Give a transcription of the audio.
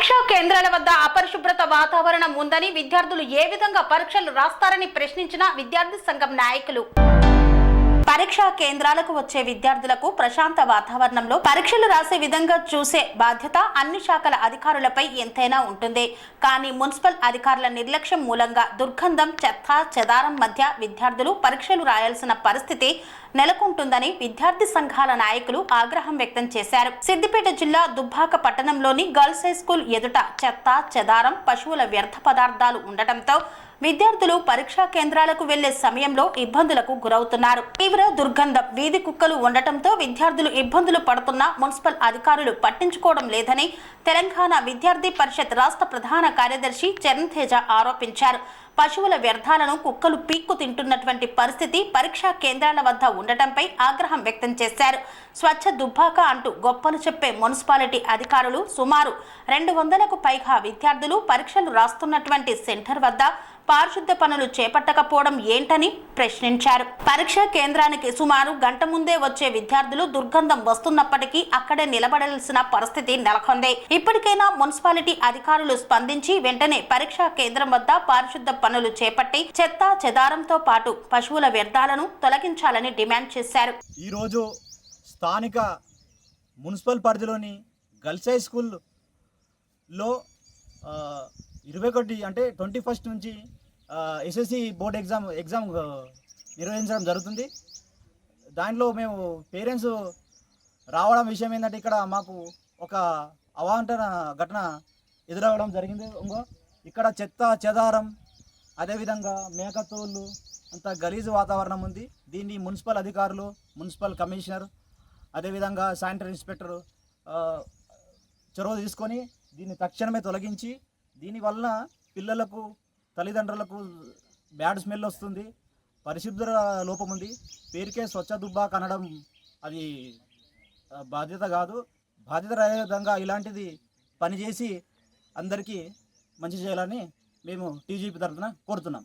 పరీక్షా కేంద్రాల వద్ద అపరిశుభ్రత వాతావరణం ఉందని విద్యార్థులు ఏ విధంగా పరీక్షలు రాస్తారని ప్రశ్నించిన విద్యార్థి సంఘం నాయకులు. పరీక్షా కేంద్రాలకు వచ్చే విద్యార్థులకు ప్రశాంత వాతావరణంలో పరీక్షలు రాసే విధంగా చూసే బాధ్యత అన్ని శాఖల అధికారులపై ఎంతైనా ఉంటుంది. కానీ మున్సిపల్ అధికారుల నిర్లక్ష్యం మూలంగా దుర్గంధం చెత్త చెదారం మధ్య విద్యార్థులు పరీక్షలు రాయాల్సిన పరిస్థితి నెలకొంటుందని విద్యార్థి సంఘాల నాయకులు ఆగ్రహం వ్యక్తం చేశారు. సిద్దిపేట జిల్లా దుబ్బాక పట్టణంలోని గర్ల్స్ హై స్కూల్ ఎదుట చెత్త చెదారం పశువుల వ్యర్థ పదార్థాలు ఉండటంతో విద్యార్థులు పరీక్షా కేంద్రాలకు వెళ్ళే సమయంలో ఇబ్బందులకు గురవుతున్నారు. తీవ్ర దుర్గంధం వీధి కుక్కలు ఉండటంతో విద్యార్థులు ఇబ్బందులు పడుతున్నా మున్సిపల్ అధికారులు పట్టించుకోవడం లేదని తెలంగాణ విద్యార్థి పరిషత్ రాష్ట్ర ప్రధాన కార్యదర్శి చరణ్ తేజ ఆరోపించారు. పశువుల వ్యర్థాలను కుక్కలు పీక్కు తింటున్నటువంటి పరిస్థితి పరీక్షా కేంద్రాల వద్ద ఉండటంపై ఆగ్రహం వ్యక్తం చేశారు. స్వచ్ఛ దుబ్బాక అంటూ గొప్పలు చెప్పే మున్సిపాలిటీ అధికారులు సుమారు రెండు వందలకు పైగా విద్యార్థులు పరీక్షలు రాస్తున్నటువంటి సెంటర్ వద్ద పారిశుద్ధ పనులు చేపట్టకపోవడం ఏంటని ప్రశ్నించారు. పరీక్షా కేంద్రానికి సుమారు గంట ముందే వచ్చే విద్యార్థులు దుర్గంధం వస్తున్నప్పటికీ అక్కడే నిలబడాల్సిన పరిస్థితి నెలకొంది. ఇప్పటికైనా మున్సిపాలిటీ అధికారులు స్పందించి వెంటనే పరీక్షా కేంద్రం వద్ద పారిశుద్ధ పనులు చేపట్టి చెత్త చెదారంతో పాటు పశువుల వ్యర్థాలను తొలగించాలని డిమాండ్ చేశారు. ఈరోజు స్థానిక మున్సిపల్ పరిధిలోని గర్ల్స్ హై స్కూల్లో ఇరవై ఒకటి అంటే ట్వంటీ ఫస్ట్ నుంచి ఎస్ఎస్సి బోర్డ్ ఎగ్జామ్ ఎగ్జామ్ నిర్వహించడం జరుగుతుంది. దాంట్లో మేము పేరెంట్స్ రావడం విషయం ఏంటంటే ఇక్కడ మాకు ఒక అవాంటన ఘటన ఎదురవ్వడం జరిగింది. ఇంకో ఇక్కడ చెత్త చెదారం అదేవిధంగా మేకతోళ్ళు అంత గలీజు వాతావరణం ఉంది. దీన్ని మున్సిపల్ అధికారులు మున్సిపల్ కమిషనర్ అదేవిధంగా శానిటరీ ఇన్స్పెక్టర్ చొరవ తీసుకొని దీన్ని తక్షణమే తొలగించి దీనివల్ల పిల్లలకు తల్లిదండ్రులకు బ్యాడ్ స్మెల్ వస్తుంది పరిశుభ్ర లోపం ఉంది. పేరుకే స్వచ్ఛ దుబ్బా కనడం అది బాధ్యత కాదు. బాధ్యత రహితంగా ఇలాంటిది పనిచేసి అందరికీ మంచి చేయాలని మేము టీజీపీ తరఫున కోరుతున్నాం.